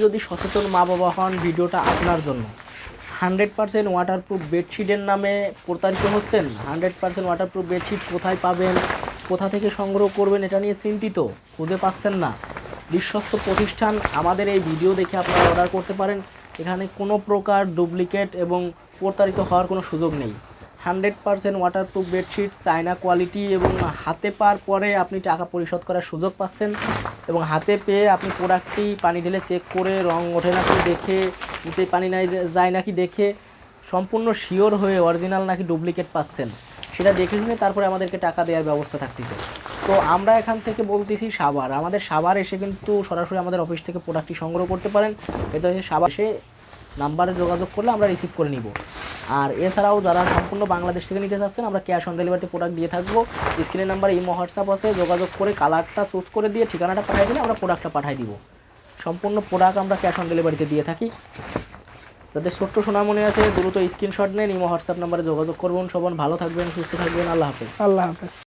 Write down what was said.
যদি সচেতন মা বাবা হন ভিডিওটা আপনার জন্য। হান্ড্রেড পার্সেন্ট ওয়াটারপ্রুফ বেডশিটের নামে প্রতারিত হচ্ছেন। হান্ড্রেড পার্সেন্ট ওয়াটারপ্রুফ বেডশিট কোথায় পাবেন, কোথা থেকে সংগ্রহ করবেন এটা নিয়ে চিন্তিত, খুঁজে পাচ্ছেন না। বিশ্বস্ত প্রতিষ্ঠান আমাদের এই ভিডিও দেখে আপনারা অর্ডার করতে পারেন। এখানে কোনো প্রকার ডুপ্লিকেট এবং প্রতারিত হওয়ার কোনো সুযোগ নেই। Hundred percent waterproof bedsheet China quality এবং হাতে পাওয়ার পরে আপনি টাকা পরিশোধ করার সুযোগ পাচ্ছেন এবং হাতে পেয়ে আপনি প্রোডাক্টটি পানি ঢেলে চেক করে রং ওঠে নাকি দেখে, নিচে পানি নাই যায় নাকি দেখে সম্পূর্ণ শিওর হয়ে অরিজিনাল নাকি ডুপ্লিকেট পাচ্ছেন। সেটা দেখে শুনে তারপরে আমাদেরকে টাকা দেওয়ার ব্যবস্থা থাকতেছে। তো আমরা এখান থেকে বলতেছি সাবার। আমাদের সাবার এসে কিন্তু সরাসরি আমাদের অফিস থেকে প্রোডাক্টটি সংগ্রহ করতে পারেন। এটা হচ্ছে সাবার এসে নাম্বারে যোগাযোগ করলে আমরা রিসিভ করে নিব। আর এছাড়াও যারা সম্পূর্ণ বাংলাদেশ থেকে নিতে চাচ্ছেন আমরা ক্যাশ অন ডেলিভারিতে প্রোডাক্ট দিয়ে থাকব। স্ক্রিনের নাম্বার ইমো হোয়াটসঅ্যাপ আছে, যোগাযোগ করে কালারটা চুজ করে দিয়ে ঠিকানাটা পাঠিয়ে দিলে আমরা প্রোডাক্টটা পাঠিয়ে দিব। সম্পূর্ণ প্রোডাক্ট আমরা ক্যাশ অন ডেলিভারিতে দিয়ে থাকি। যাদের ছোট্ট সোনামণি আছে, দ্রুত স্ক্রিনশট নেন ইমো হোয়াটসঅ্যাপ নাম্বারে যোগাযোগ করবেন। সবান ভালো থাকবেন, সুস্থ থাকবেন। আল্লাহ হাফেজ। আল্লাহ হাফেজ।